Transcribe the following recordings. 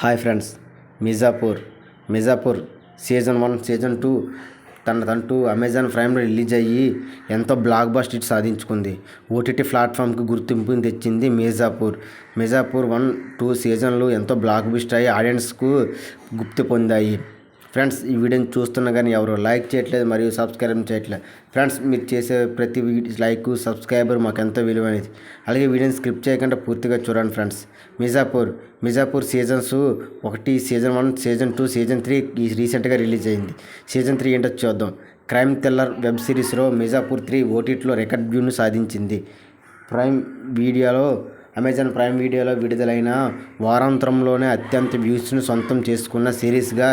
Hi friends Mirzapur Mirzapur season one season two తనదంటూ Amazon ప్రైమ్లో release అయ్యి ఎంతో black bust సాధించుకుంది. ఓటీటీ ప్లాట్ఫామ్కి గుర్తింపుని తెచ్చింది మిర్జాపూర్. మిర్జాపూర్ వన్ టూ సీజన్లు ఎంతో బ్లాక్ బస్ట్ అయ్యి ఆడియన్స్కు గుప్తి పొందాయి. ఫ్రెండ్స్ ఈ వీడియోని చూస్తున్నా కానీ ఎవరు లైక్ చేయట్లేదు మరియు సబ్స్క్రైబ్ చేయట్లేదు. ఫ్రెండ్స్ మీరు చేసే ప్రతి లైక్ సబ్స్క్రైబర్ మాకు ఎంతో విలువైనది. అలాగే వీడియోని స్క్రిప్ట్ చేయకుండా పూర్తిగా చూడండి ఫ్రెండ్స్. మిజాపూర్ మిజాపూర్ సీజన్స్ ఒకటి season one season two season three రీసెంట్గా రిలీజ్ అయింది. సీజన్ త్రీ ఏంటో చూద్దాం. క్రైమ్ థ్రిల్లర్ వెబ్ సిరీస్లో మిజాపూర్ త్రీ ఓటీటీలో రికార్డ్ వ్యూను సాధించింది. ప్రైమ్ వీడియోలో అమెజాన్ ప్రైమ్ వీడియోలో విడుదలైన వారాంతరంలోనే అత్యంత వ్యూస్ను సొంతం చేసుకున్న సిరీస్గా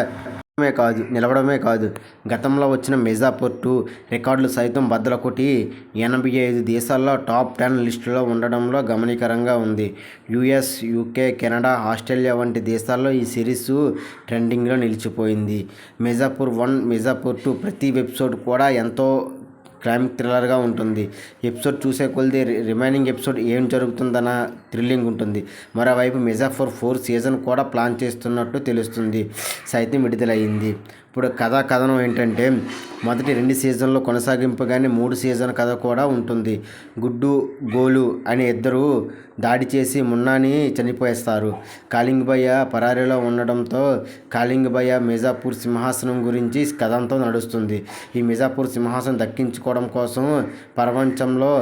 మే కాదు నిలవడమే కాదు. గతంలో వచ్చిన మిర్జాపూర్ టూ రికార్డులు సైతం బద్దలు కొట్టి ఎనభై ఐదు దేశాల్లో టాప్ టెన్ లిస్టులో ఉండడంలో గమనీకరంగా ఉంది. యుఎస్ యూకే కెనడా ఆస్ట్రేలియా వంటి దేశాల్లో ఈ సిరీస్ ట్రెండింగ్లో నిలిచిపోయింది. మిర్జాపూర్ వన్ మిర్జాపూర్ టూ ప్రతి ఎపిసోడ్ కూడా ఎంతో క్రైమ్ థ్రిల్లర్గా ఉంటుంది. ఎపిసోడ్ చూసే కొలిది రిమైనింగ్ ఎపిసోడ్ ఏం జరుగుతుందన్న థ్రిల్లింగ్ ఉంటుంది. మరోవైపు మిజాఫర్ ఫోర్ సీజన్ కూడా ప్లాన్ చేస్తున్నట్టు తెలుస్తుంది. సైతం విడుదలయ్యింది ఇప్పుడు కథా కథనం ఏంటంటే మొదటి రెండు సీజన్లో కొనసాగింపుగానే మూడు సీజన్ కథ కూడా ఉంటుంది. గుడ్డు గోలు అనే ఇద్దరు దాడి చేసి మున్నాని చనిపోయేస్తారు. కాలింగబయ్య పరారీలో ఉండడంతో కాలింగబయ్య మిజాపూర్ సింహాసనం గురించి కథంతో నడుస్తుంది. ఈ మిజాపూర్ సింహాసనం దక్కించుకో దక్కించుకోవడం కోసం ప్రపంచంలో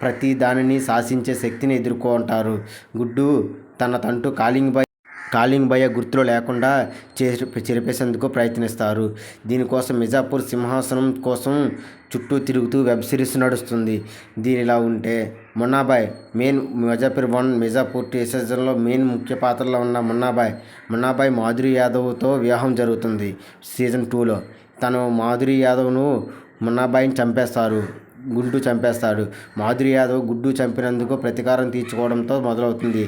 ప్రతి దానిని శాసించే శక్తిని ఎదుర్కొంటారు. గుడ్డు తన తంటూ కాలింగబయ్య కాలింగ్ భయ గుర్తులు లేకుండా చెరిపేసేందుకు ప్రయత్నిస్తారు. దీనికోసం మిజాపూర్ సింహాసనం కోసం చుట్టూ తిరుగుతూ వెబ్ సిరీస్ నడుస్తుంది. దీనిలా ఉంటే Munnabhai main Mirzapur one Mirzapur two సీజన్లో మెయిన్ ముఖ్య పాత్రలో ఉన్న మున్నాబాయ్ మున్నాబాయ్ మాధురి యాదవ్తో వివాహం జరుగుతుంది. సీజన్ టూలో తను మాధురి యాదవ్ను మున్నాబాయిని చంపేస్తారు గుడ్డు చంపేస్తాడు. మాధురి యాదవ్ గుడ్డు చంపినందుకు ప్రతీకారం తీర్చుకోవడంతో మొదలవుతుంది.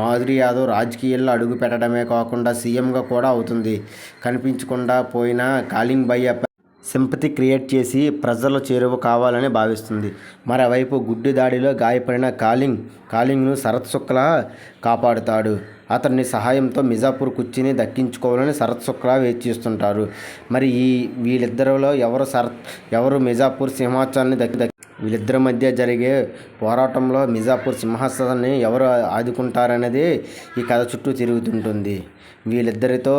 మాధురి యాదవ్ రాజకీయాల్లో అడుగు పెట్టడమే కాకుండా సీఎంగా కూడా అవుతుంది. కనిపించకుండా పోయిన కాలింగ్ భయ్య సింపతి క్రియేట్ చేసి ప్రజల్లో చేరువ కావాలని భావిస్తుంది. మరోవైపు గుడ్డి దాడిలో గాయపడిన కాలింగ్ కాలింగ్ను శరత్ శుక్లా కాపాడుతాడు. అతన్ని సహాయంతో మిజాపూర్ కుర్చీని దక్కించుకోవాలని శరత్ శుక్లా వేచిస్తుంటారు మరి ఈ వీళ్ళిద్దరిలో ఎవరు శరత్ ఎవరు మిజాపూర్ సింహాచలాన్ని దక్కి వీళ్ళిద్దరి మధ్య జరిగే పోరాటంలో మిజాపూర్ సింహాసనాన్ని ఎవరు ఆదుకుంటారనేది ఈ కథ చుట్టూ తిరుగుతుంటుంది. వీళ్ళిద్దరితో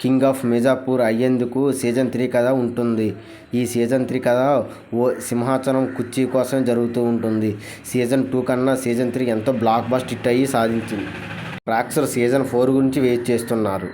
కింగ్ ఆఫ్ మిజాపూర్ అయ్యేందుకు సీజన్ త్రీ కథ ఉంటుంది. ఈ సీజన్ త్రీ కథ ఓ సింహాచలం కుర్చీ కోసం జరుగుతూ ఉంటుంది. సీజన్ టూ కన్నా సీజన్ త్రీ ఎంతో బ్లాక్ బస్ట్ హిట్ అయ్యి సాధించింది. ప్రేక్షకులు సీజన్ ఫోర్ గురించి వెయిట్ చేస్తున్నారు.